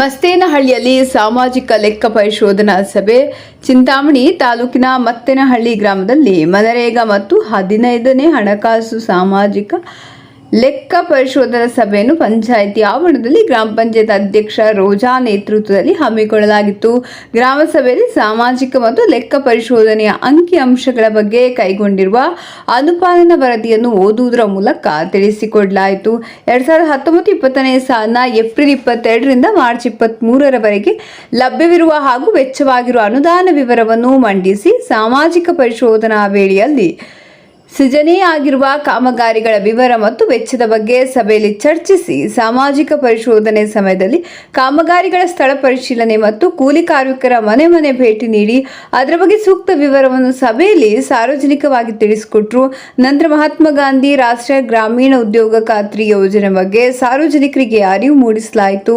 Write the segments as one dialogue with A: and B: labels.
A: ಮಸ್ತೇನಹಳ್ಳಿಯಲ್ಲಿ ಸಾಮಾಜಿಕ ಲೆಕ್ಕ ಪರಿಶೋಧನಾ ಸಭೆ ಚಿಂತಾಮಣಿ ತಾಲೂಕಿನ ಮತ್ತೇನಹಳ್ಳಿ ಗ್ರಾಮದಲ್ಲಿ ಮನರೇಗಾ ಮತ್ತು ಹದಿನೈದನೇ ಹಣಕಾಸು ಸಾಮಾಜಿಕ ಲೆಕ್ಕ ಪರಿಶೋಧನಾ ಸಭೆಯನ್ನು ಪಂಚಾಯಿತಿ ಆವರಣದಲ್ಲಿ ಗ್ರಾಮ ಪಂಚಾಯತ್ ಅಧ್ಯಕ್ಷ ರೋಜಾ ನೇತೃತ್ವದಲ್ಲಿ ಹಮ್ಮಿಕೊಳ್ಳಲಾಗಿತ್ತು ಗ್ರಾಮ ಸಭೆಯಲ್ಲಿ ಸಾಮಾಜಿಕ ಮತ್ತು ಲೆಕ್ಕ ಪರಿಶೋಧನೆಯ ಅಂಕಿ ಅಂಶಗಳ ಬಗ್ಗೆ ಕೈಗೊಂಡಿರುವ ಅನುಪಾಲನಾ ವರದಿಯನ್ನು ಓದುವುದರ ಮೂಲಕ ತಿಳಿಸಿಕೊಡಲಾಯಿತು ಎರಡ್ ಸಾವಿರದ ಹತ್ತೊಂಬತ್ತು ಇಪ್ಪತ್ತನೇ ಸಾಲಿನ ಏಪ್ರಿಲ್ ಇಪ್ಪತ್ತೆರಡರಿಂದ ಮಾರ್ಚ್ ಮೂರರವರೆಗೆ ಲಭ್ಯವಿರುವ ಹಾಗೂ ವೆಚ್ಚವಾಗಿರುವ ಅನುದಾನ ವಿವರವನ್ನು ಮಂಡಿಸಿ ಸಾಮಾಜಿಕ ಪರಿಶೋಧನಾ ವೇಳೆಯಲ್ಲಿ ಸೃಜನೆ ಆಗಿರುವ ಕಾಮಗಾರಿಗಳ ವಿವರ ಮತ್ತು ವೆಚ್ಚದ ಬಗ್ಗೆ ಸಭೆಯಲ್ಲಿ ಚರ್ಚಿಸಿ ಸಾಮಾಜಿಕ ಪರಿಶೋಧನೆ ಸಮಯದಲ್ಲಿ ಕಾಮಗಾರಿಗಳ ಸ್ಥಳ ಪರಿಶೀಲನೆ ಮತ್ತು ಕೂಲಿ ಕಾರ್ಮಿಕರ ಮನೆ ಮನೆ ಭೇಟಿ ನೀಡಿ ಅದರ ಬಗ್ಗೆ ಸೂಕ್ತ ವಿವರವನ್ನು ಸಭೆಯಲ್ಲಿ ಸಾರ್ವಜನಿಕವಾಗಿ ತಿಳಿಸಿಕೊಟ್ರು ನಂತರ ಮಹಾತ್ಮ ಗಾಂಧಿ ರಾಷ್ಟ್ರೀಯ ಗ್ರಾಮೀಣ ಉದ್ಯೋಗ ಖಾತ್ರಿ ಯೋಜನೆ ಬಗ್ಗೆ ಸಾರ್ವಜನಿಕರಿಗೆ ಅರಿವು ಮೂಡಿಸಲಾಯಿತು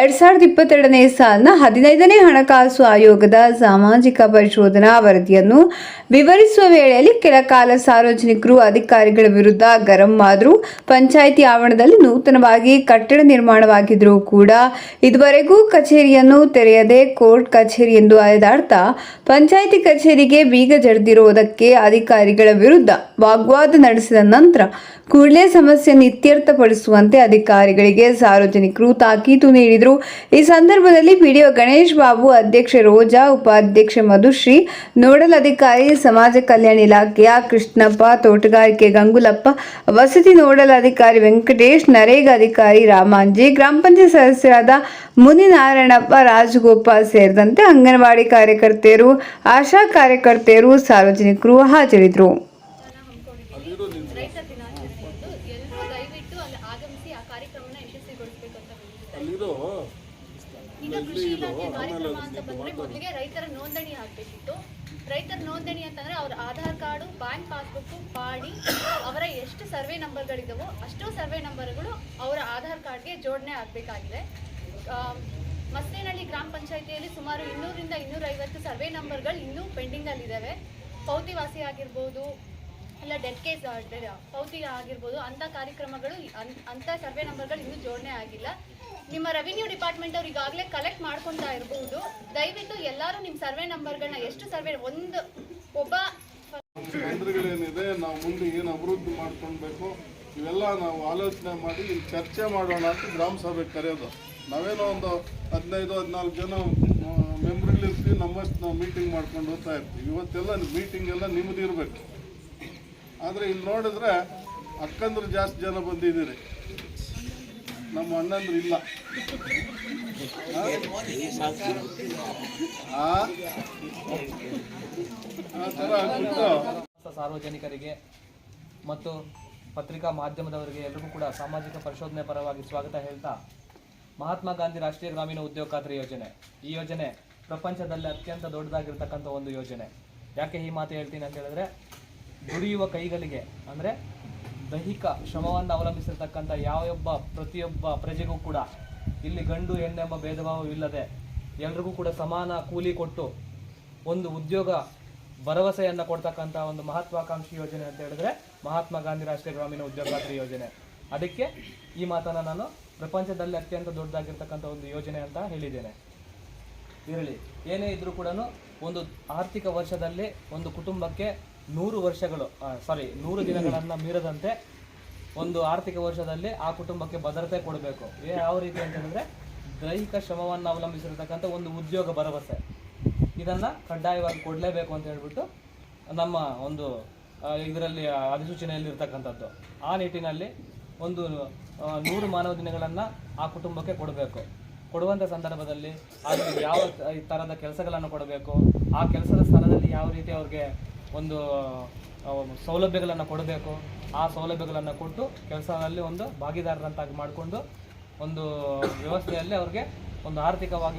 A: ಎರಡ್ ಸಾವಿರದ ಇಪ್ಪತ್ತೆರಡನೇ ಸಾಲಿನ ಹದಿನೈದನೇ ಹಣಕಾಸು ಆಯೋಗದ ಸಾಮಾಜಿಕ ಪರಿಶೋಧನಾ ವರದಿಯನ್ನು ವಿವರಿಸುವ ವೇಳೆಯಲ್ಲಿ ಕೆಲ ಕಾಲ ಸಾರ್ವ ಸಾರ್ವಜನಿಕರು ಅಧಿಕಾರಿಗಳ ವಿರುದ್ಧ ಗರಂ ಆದರೂ ಪಂಚಾಯಿತಿ ಆವರಣದಲ್ಲಿ ನೂತನವಾಗಿ ಕಟ್ಟಡ ನಿರ್ಮಾಣವಾಗಿದ್ರೂ ಕೂಡ ಇದುವರೆಗೂ ಕಚೇರಿಯನ್ನು ತೆರೆಯದೆ ಕೋರ್ಟ್ ಕಚೇರಿ ಎಂದು ಅಲೆದಾಡ್ತಾ ಪಂಚಾಯಿತಿ ಕಚೇರಿಗೆ ಬೀಗ ಜಡಿದಿರುವುದಕ್ಕೆ ಅಧಿಕಾರಿಗಳ ವಿರುದ್ಧ ವಾಗ್ವಾದ ನಡೆಸಿದ ನಂತರ ಕೂಡಲೇ ಸಮಸ್ಯೆ ನಿತ್ಯರ್ಥಪಡಿಸುವಂತೆ ಅಧಿಕಾರಿಗಳಿಗೆ ಸಾರ್ವಜನಿಕರು ತಾಕೀತು ನೀಡಿದರು ಈ ಸಂದರ್ಭದಲ್ಲಿ ಪಿಡಿಒ ಗಣೇಶ್ ಬಾಬು ಅಧ್ಯಕ್ಷೆ ರೋಜಾ ಉಪಾಧ್ಯಕ್ಷೆ ಮಧುಶ್ರೀ ನೋಡಲ್ ಅಧಿಕಾರಿ ಸಮಾಜ ಕಲ್ಯಾಣ ಇಲಾಖೆಯ ಕೃಷ್ಣ ಚಂದ್ರಪ್ಪ ತೋಟಗಾರಿಕೆ ಗಂಗುಲಪ್ಪ ವಸತಿ ನೋಡಲ್ ಅಧಿಕಾರಿ ವೆಂಕಟೇಶ್ ನರೇಗಾ ಅಧಿಕಾರಿ ರಾಮಾಂಜಿ ಗ್ರಾಮ ಪಂಚಾಯತ್ ಸದಸ್ಯರಾದ ಮುನಿನಾರಾಯಣಪ್ಪ ರಾಜಗೋಪಾಲ್ ಸೇರಿದಂತೆ ಅಂಗನವಾಡಿ ಕಾರ್ಯಕರ್ತೆಯರು ಆಶಾ ಕಾರ್ಯಕರ್ತೆಯರು ಸಾರ್ವಜನಿಕರು ಹಾಜರಿದ್ದರು ಈಗ ಕೃಷಿ ಇಲಾಖೆ ಕಾರ್ಯಕ್ರಮ ಅಂತ ಬಂದ್ರೆ ಮೊದಲಿಗೆ ರೈತರ ನೋಂದಣಿ ಆಗ್ಬೇಕಿತ್ತು ರೈತರ ನೋಂದಣಿ ಅಂತಂದ್ರೆ ಅವರ ಆಧಾರ್ ಕಾರ್ಡ್ ಬ್ಯಾಂಕ್ ಪಾಸ್ಬುಕ್ ಪಾಡಿ ಅವರ ಎಷ್ಟು ಸರ್ವೆ ನಂಬರ್ಗಳಿದಾವೋ ಅಷ್ಟು ಸರ್ವೆ ನಂಬರ್ಗಳು ಅವರ ಆಧಾರ್ ಕಾರ್ಡ್ಗೆ ಜೋಡಣೆ ಆಗಬೇಕಾಗಿದೆ ಮಸ್ತೇನಹಳ್ಳಿ ಗ್ರಾಮ ಪಂಚಾಯಿತಿಯಲ್ಲಿ ಸುಮಾರು ಇನ್ನೂರಿಂದ ಇನ್ನೂರೈವತ್ತು ಸರ್ವೆ ನಂಬರ್ಗಳು ಇನ್ನೂ ಪೆಂಡಿಂಗ್ ಪೆಂಡಿಂಗಲ್ಲಿದ್ದಾವೆ ಪೌತಿವಾಸಿ ಆಗಿರ್ಬೋದು ಎಲ್ಲ ಡೆಡ್ ಕೇಸ್ ಭೌತಿಕ ಆಗಿರ್ಬೋದು ಅಂಥ ಕಾರ್ಯಕ್ರಮಗಳು ಅಂಥ ಸರ್ವೆ ನಂಬರ್ಗಳು ಇನ್ನೂ ಜೋಡಣೆ ಆಗಿಲ್ಲ ನಿಮ್ಮ ರೆವಿನ್ಯೂ ಡಿಪಾರ್ಟ್ಮೆಂಟ್ ಅವ್ರು ಈಗಾಗಲೇ ಕಲೆಕ್ಟ್ ಮಾಡ್ಕೊತಾ ಇರಬಹುದು ದಯವಿಟ್ಟು ಎಲ್ಲರೂ ನಿಮ್ಮ ಸರ್ವೆ ನಂಬರ್ಗಳನ್ನ ಎಷ್ಟು ಸರ್ವೆ ಒಂದು ಒಬ್ಬ ಏನಿದೆ ನಾವು ಮುಂದೆ ಏನು ಅಭಿವೃದ್ಧಿ ಮಾಡ್ಕೊಳ್ಬೇಕು ಇವೆಲ್ಲ ನಾವು ಆಲೋಚನೆ ಮಾಡಿ ಚರ್ಚೆ ಮಾಡೋಣ ಅಂತ ಗ್ರಾಮ ಸಭೆ ಕರೆಯೋದು ನಾವೇನೋ ಒಂದು ಹದಿನೈದು ಹದಿನಾಲ್ಕು ಜನ ಮೆಂಬ್ರಿಲಿರ್ತೀವಿ ನಮ್ಮಷ್ಟು ನಾವು ಮೀಟಿಂಗ್ ಮಾಡ್ಕೊಂಡು ಹೋಗ್ತಾ ಇರ್ತೀವಿ ಇವತ್ತೆಲ್ಲ ಮೀಟಿಂಗ್ ಎಲ್ಲ ನಿಮ್ಮದಿರಬೇಕು ಆದರೆ ಇಲ್ಲಿ ನೋಡಿದ್ರೆ ಅಕ್ಕಂದ್ರು ಜಾಸ್ತಿ ಜನ ಬಂದಿದ್ದೀರಿ ನಮ್ಮ ಅಣ್ಣಂದ್ರು ಇಲ್ಲ ಸಾರ್ವಜನಿಕರಿಗೆ ಮತ್ತು ಪತ್ರಿಕಾ ಮಾಧ್ಯಮದವರಿಗೆ ಎಲ್ಲರಿಗೂ ಕೂಡ ಸಾಮಾಜಿಕ ಪರಿಶೋಧನೆ ಪರವಾಗಿ ಸ್ವಾಗತ ಹೇಳ್ತಾ ಮಹಾತ್ಮ ಗಾಂಧಿ ರಾಷ್ಟ್ರೀಯ ಗ್ರಾಮೀಣ ಉದ್ಯೋಗ ಖಾತ್ರಿ ಯೋಜನೆ ಈ ಯೋಜನೆ
B: ಪ್ರಪಂಚದಲ್ಲಿ ಅತ್ಯಂತ ದೊಡ್ಡದಾಗಿರ್ತಕ್ಕಂಥ ಒಂದು ಯೋಜನೆ ಯಾಕೆ ಈ ಮಾತು ಹೇಳ್ತೀನಿ ಅಂತ ಹೇಳಿದ್ರೆ ದುಡಿಯುವ ಕೈಗಳಿಗೆ ಅಂದರೆ ದೈಹಿಕ ಶ್ರಮವನ್ನು ಅವಲಂಬಿಸಿರ್ತಕ್ಕಂಥ ಯಾವೊಬ್ಬ ಪ್ರತಿಯೊಬ್ಬ ಪ್ರಜೆಗೂ ಕೂಡ ಇಲ್ಲಿ ಗಂಡು ಹೆಣ್ಣೆಂಬ ಭಾವವಿಲ್ಲದೆ ಎಲ್ರಿಗೂ ಕೂಡ ಸಮಾನ ಕೂಲಿ ಕೊಟ್ಟು ಒಂದು ಉದ್ಯೋಗ ಭರವಸೆಯನ್ನು ಕೊಡ್ತಕ್ಕಂಥ ಒಂದು ಮಹತ್ವಾಕಾಂಕ್ಷಿ ಯೋಜನೆ ಅಂತ ಹೇಳಿದ್ರೆ ಮಹಾತ್ಮ ಗಾಂಧಿ ರಾಷ್ಟ್ರೀಯ ಗ್ರಾಮೀಣ ಉದ್ಯೋಗಾತ್ರಿ ಯೋಜನೆ ಅದಕ್ಕೆ ಈ ಮಾತನ್ನು ನಾನು ಪ್ರಪಂಚದಲ್ಲಿ ಅತ್ಯಂತ ದೊಡ್ಡದಾಗಿರ್ತಕ್ಕಂಥ ಒಂದು ಯೋಜನೆ ಅಂತ ಹೇಳಿದ್ದೇನೆ ಇರಲಿ ಏನೇ ಇದ್ದರೂ ಕೂಡ ಒಂದು ಆರ್ಥಿಕ ವರ್ಷದಲ್ಲಿ ಒಂದು ಕುಟುಂಬಕ್ಕೆ ನೂರು ವರ್ಷಗಳು ಸಾರಿ ನೂರು ದಿನಗಳನ್ನು ಮೀರದಂತೆ ಒಂದು ಆರ್ಥಿಕ ವರ್ಷದಲ್ಲಿ ಆ ಕುಟುಂಬಕ್ಕೆ ಭದ್ರತೆ ಕೊಡಬೇಕು ಯಾವ ರೀತಿ ಅಂತಂದರೆ ದೈಹಿಕ ಶ್ರಮವನ್ನು ಅವಲಂಬಿಸಿರತಕ್ಕಂಥ ಒಂದು ಉದ್ಯೋಗ ಭರವಸೆ ಇದನ್ನು ಕಡ್ಡಾಯವಾಗಿ ಕೊಡಲೇಬೇಕು ಅಂತ ಹೇಳ್ಬಿಟ್ಟು ನಮ್ಮ ಒಂದು ಇದರಲ್ಲಿ ಅಧಿಸೂಚನೆಯಲ್ಲಿ ಇರ್ತಕ್ಕಂಥದ್ದು ಆ ನಿಟ್ಟಿನಲ್ಲಿ ಒಂದು ನೂರು ಮಾನವ ದಿನಗಳನ್ನು ಆ ಕುಟುಂಬಕ್ಕೆ ಕೊಡಬೇಕು ಕೊಡುವಂಥ ಸಂದರ್ಭದಲ್ಲಿ ಅಲ್ಲಿ ಯಾವ ಥರದ ಕೆಲಸಗಳನ್ನು ಕೊಡಬೇಕು ಆ ಕೆಲಸದ ಸ್ಥಳದಲ್ಲಿ ಯಾವ ರೀತಿ ಅವ್ರಿಗೆ ಒಂದು ಸೌಲಭ್ಯಗಳನ್ನು ಕೊಡಬೇಕು ಆ ಸೌಲಭ್ಯಗಳನ್ನು ಕೊಟ್ಟು ಕೆಲಸದಲ್ಲಿ ಒಂದು ಭಾಗಿದಾರರಂತಾಗಿ ಮಾಡಿಕೊಂಡು ಒಂದು ವ್ಯವಸ್ಥೆಯಲ್ಲಿ ಅವ್ರಿಗೆ ಒಂದು ಆರ್ಥಿಕವಾಗಿ